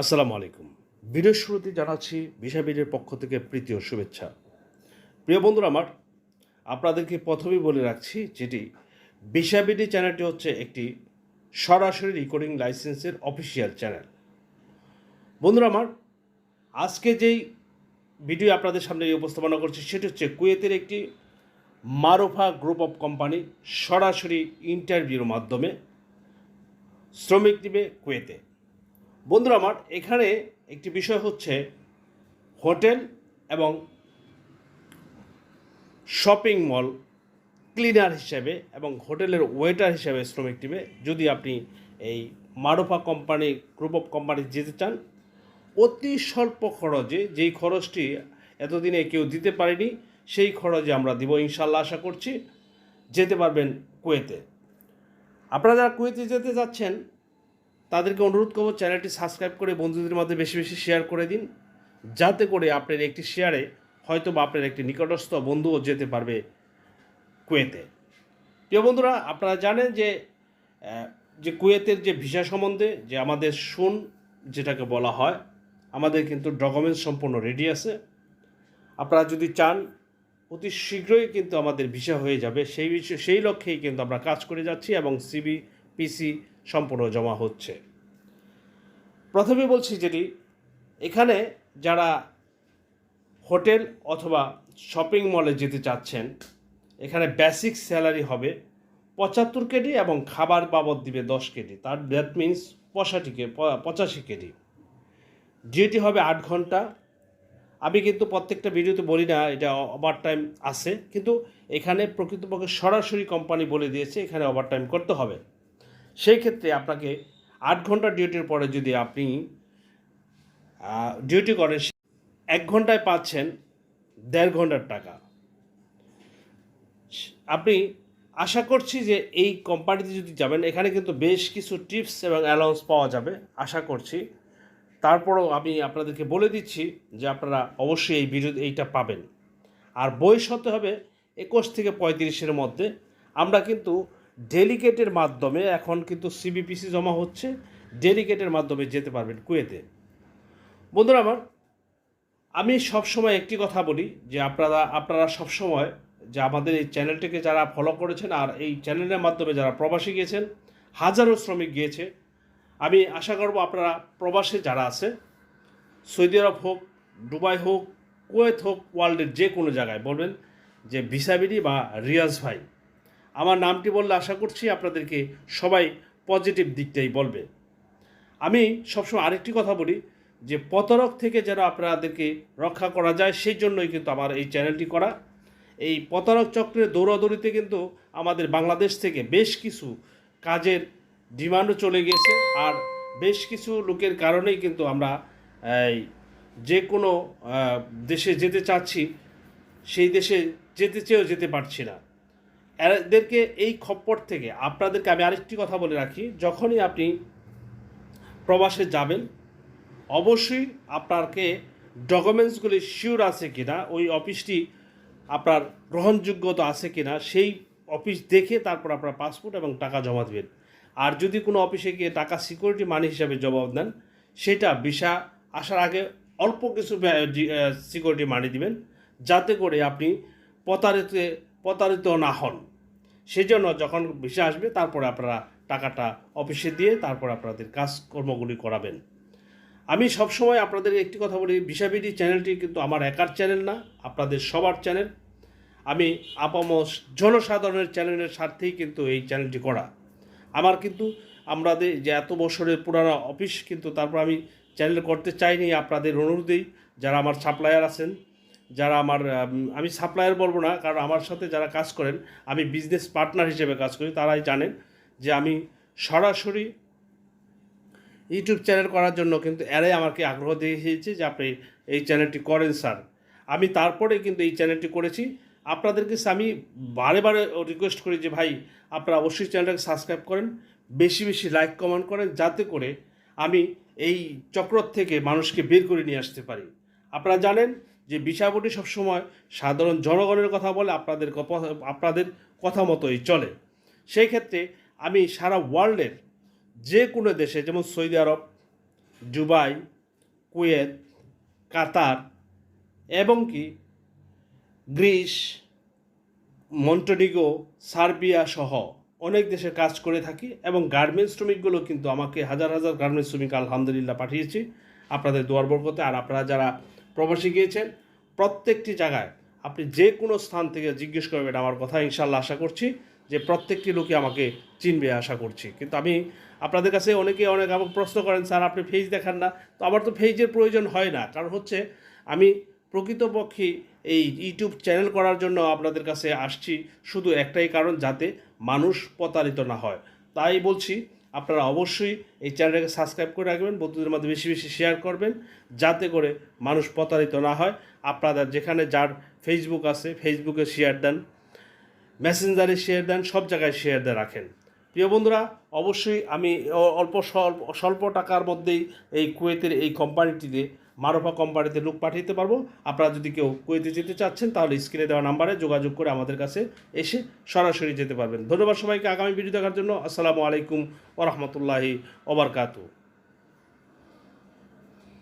আসসালামু আলাইকুম। ভিডিওর শুরুতে জানাচ্ছি ভিসাবিডের পক্ষ থেকে প্রীতি ও শুভেচ্ছা। প্রিয় বন্ধুরা আমার, আপনাদেরকে প্রথমেই বলে রাখছি যেটি ভিসাবিডি চ্যানেলটি হচ্ছে একটি সরাসরি রেকর্ডিং লাইসেন্সের অফিসিয়াল চ্যানেল বন্ধুরা আমার, আজকে যেই ভিডিও আপনাদের সামনে উপস্থাপনা করছি সেটি হচ্ছে কুয়েতের একটি মারুফা গ্রুপ অফ কোম্পানি সরাসরি ইন্টারভিউর মাধ্যমে শ্রমিক দিবে কুয়েতে। বন্ধুরা আমার, এখানে একটি বিষয় হচ্ছে হোটেল এবং শপিং মল ক্লিনার হিসেবে এবং হোটেলের ওয়েটার হিসেবে শ্রমিক টিমে। যদি আপনি এই Marufa company, group of company যেতে চান, অতি স্বল্প খরচে যেই খরচটি এতদিনে কেউ দিতে পারেনি, সেই খরচে আমরা দিব ইনশাল্লাহ আশা করছি। যেতে পারবেন কুয়েতে। আপনারা যারা কুয়েতে যেতে যাচ্ছেন তাদেরকে অনুরোধ করব চ্যানেলটি সাবস্ক্রাইব করে বন্ধুদের মধ্যে বেশি বেশি শেয়ার করে দিন, যাতে করে আপনার একটি শেয়ারে হয়তো বা আপনার একটি নিকটস্থ বন্ধুও যেতে পারবে কুয়েতে। প্রিয় বন্ধুরা, আপনারা জানেন যে যে কুয়েতের যে ভিসা সম্বন্ধে যে আমাদের সুন যেটাকে বলা হয়, আমাদের কিন্তু ডকুমেন্টস সম্পূর্ণ রেডি আছে। আপনারা যদি চান, অতি শীঘ্রই কিন্তু আমাদের ভিসা হয়ে যাবে। সেই সেই লক্ষ্যেই কিন্তু আমরা কাজ করে যাচ্ছি এবং সিবি পিসি সম্পূর্ণ জমা হচ্ছে। প্রথমে বলছি যেটি, এখানে যারা হোটেল অথবা শপিং মলে যেতে চাচ্ছেন, এখানে বেসিক স্যালারি হবে পঁচাত্তর কেডি এবং খাবার বাবদ দিবে দশ কেডি তার, দ্যাট মিন্স পঁচাশি কে পঁচাশি কেডি ডিউটি হবে আট ঘণ্টা। আমি কিন্তু প্রত্যেকটা ভিডিওতে বলি না, এটা ওভার টাইম আছে, কিন্তু এখানে প্রকৃতপক্ষে সরাসরি কোম্পানি বলে দিয়েছে, এখানে ওভার টাইম করতে হবে। সেই ক্ষেত্রে আপনাকে আট ঘণ্টা ডিউটির পরে যদি আপনি ডিউটি করেন এক ঘন্টায় পাচ্ছেন দেড় ঘণ্টার টাকা। আপনি আশা করছি যে এই কোম্পানিতে যদি যাবেন, এখানে কিন্তু বেশ কিছু টিপস এবং অ্যালাউন্স পাওয়া যাবে, আশা করছি। তারপরও আমি আপনাদেরকে বলে দিচ্ছি যে আপনারা অবশ্যই এই ভিডিও এইটা পাবেন। আর বয়স হতে হবে একুশ থেকে পঁয়ত্রিশের মধ্যে। আমরা কিন্তু ডেলিগেটের মাধ্যমে এখন কিন্তু সিবিপিসি জমা হচ্ছে, ডেলিগেটের মাধ্যমে যেতে পারবেন কুয়েতে। বন্ধুরা আমার, আমি সবসময় একটি কথা বলি যে আপনারা আপনারা সবসময় যে আমাদের এই চ্যানেলটিকে যারা ফলো করেছেন আর এই চ্যানেলের মাধ্যমে যারা প্রবাসী গিয়েছেন, হাজারো শ্রমিক গিয়েছে। আমি আশা করব আপনারা প্রবাসে যারা আছে, সৌদি আরব হোক, দুবাই হোক, কুয়েত হোক, ওয়ার্ল্ডের যে কোনো জায়গায় বলবেন যে ভিসাবিডি বা রিয়াজ ভাই। আমার নামটি বললে আশা করছি আপনাদেরকে সবাই পজিটিভ দিকটাই বলবে। আমি সবসময় আরেকটি কথা বলি যে প্রতারক থেকে যেন আপনাদেরকে রক্ষা করা যায়, সেই জন্যই কিন্তু আমার এই চ্যানেলটি করা। এই প্রতারক চক্রের দৌড়াদৌড়িতে কিন্তু আমাদের বাংলাদেশ থেকে বেশ কিছু কাজের ডিমান্ডও চলে গেছে আর বেশ কিছু লোকের কারণেই কিন্তু আমরা এই যে কোনো দেশে যেতে চাচ্ছি, সেই দেশে যেতে চেয়েও যেতে পারছি না। এদেরকে এই খপ্পর থেকে আপনাদেরকে আমি আরেকটি কথা বলে রাখি, যখনই আপনি প্রবাসে যাবেন, অবশ্যই আপনাকে ডকুমেন্টসগুলি শিওর আছে কিনা, ওই অফিসটি আপনার গ্রহণযোগ্যতা আছে কিনা, সেই অফিস দেখে তারপর আপনার পাসপোর্ট এবং টাকা জমা দেবেন। আর যদি কোনো অফিসে গিয়ে টাকা সিকিউরিটি মানি হিসাবে জবাব দেন, সেটা ভিসা আসার আগে অল্প কিছু সিকিউরিটি মানি দিবেন, যাতে করে আপনি প্রতারিত প্রতারিত না হন। সেজন্য যখন ভিসা আসবে, তারপরে আপনারা টাকাটা অফিসে দিয়ে তারপর আপনাদের কাজকর্মগুলি করাবেন। আমি সবসময় আপনাদের একটি কথা বলি ভিসাবিডি চ্যানেলটি কিন্তু আমার একার চ্যানেল না, আপনাদের সবার চ্যানেল। আমি আপাম জনসাধারণের চ্যানেলের স্বার্থেই কিন্তু এই চ্যানেলটি করা। আমার কিন্তু আমাদের যে এত বছরের পুরানো অফিস, কিন্তু তারপর আমি চ্যানেল করতে চাইনি, আপনাদের অনুরোধেই যারা আমার সাপ্লায়ার আছেন যারা আমার, আমি সাপ্লায়ার বলব না, কারণ আমার সাথে যারা কাজ করেন, আমি বিজনেস পার্টনার হিসেবে কাজ করি, তারাই জানেন যে আমি সরাসরি ইউটিউব চ্যানেল করার জন্য কিন্তু এরাই আমাকে আগ্রহ দেখিয়েছে যে আপনি এই চ্যানেলটি করেন স্যার আমি তারপরে কিন্তু এই চ্যানেলটি করেছি। আপনাদেরকে আমি বারে বারে রিকোয়েস্ট করি যে, ভাই, আপনারা অবশ্যই চ্যানেলটাকে সাবস্ক্রাইব করেন, বেশি বেশি লাইক কমেন্ট করেন, যাতে করে আমি এই চক্র থেকে মানুষকে বের করে নিয়ে আসতে পারি। আপনারা জানেন যে বিষয়বটি সবসময় সাধারণ জনগণের কথা বলে, আপনাদের আপনাদের কথা মতোই চলে। সেই ক্ষেত্রে আমি সারা ওয়ার্ল্ডের যে কোনো দেশে, যেমন Saudi Arab, Dubai, Kuwait, Qatar এবং কি গ্রিস, মন্টেনিগো, সার্বিয়া সহ অনেক দেশে কাজ করে থাকি এবং গার্মেন্টস শ্রমিকগুলো কিন্তু আমাকে হাজার হাজার গার্মেন্টস শ্রমিক আলহামদুলিল্লাহ পাঠিয়েছি। আপনাদের দোয়ার বরকতে, আর আপনারা যারা প্রবাসী গিয়েছেন, প্রত্যেকটি জায়গায় আপনি যে কোনো স্থান থেকে জিজ্ঞেস করবেন আমার কথা ইনশাল্লাহ আশা করছি যে প্রত্যেকটি লোকই আমাকে চিনবে আশা করছি। কিন্তু আমি আপনাদের কাছে অনেকে অনেক আমাকে প্রশ্ন করেন, স্যার, আপনি ফেজ দেখান না। তো আমার তো ফেজের প্রয়োজন হয় না। কারণ হচ্ছে আমি প্রকৃতপক্ষে এই ইউটিউব চ্যানেল করার জন্য আপনাদের কাছে আসছি শুধু একটাই কারণ, যাতে মানুষ প্রতারিত না হয়। তাই বলছি আপনারা অবশ্যই এই চ্যানেলটাকে সাবস্ক্রাইব করে রাখবেন, বন্ধুদের মধ্যে বেশি বেশি শেয়ার করবেন, যাতে করে মানুষ প্রতারিত না হয়। আপনারা যেখানে যার ফেসবুক আছে ফেসবুকে শেয়ার দেন মেসেঞ্জারে শেয়ার দেন, সব জায়গায় শেয়ার দিয়ে রাখেন। প্রিয় বন্ধুরা, অবশ্যই আমি অল্প স্বল্প স্বল্প টাকার মধ্যেই এই কুয়েতের এই কোম্পানিটিতে মারফা কোম্পানিতে লোক পাঠাতে পারব। আপনারা যদি কেউ কুয়েতে যেতে চাচ্ছেন, তাহলে স্ক্রিনে দেওয়া নাম্বারে যোগাযোগ করে আমাদের কাছে এসে সরাসরি যেতে পারবেন। ধন্যবাদ সবাইকে আগামী ভিডিও দেখার জন্য। আসসালামু আলাইকুম ওরহমতুল্লাহি ওবরকাতু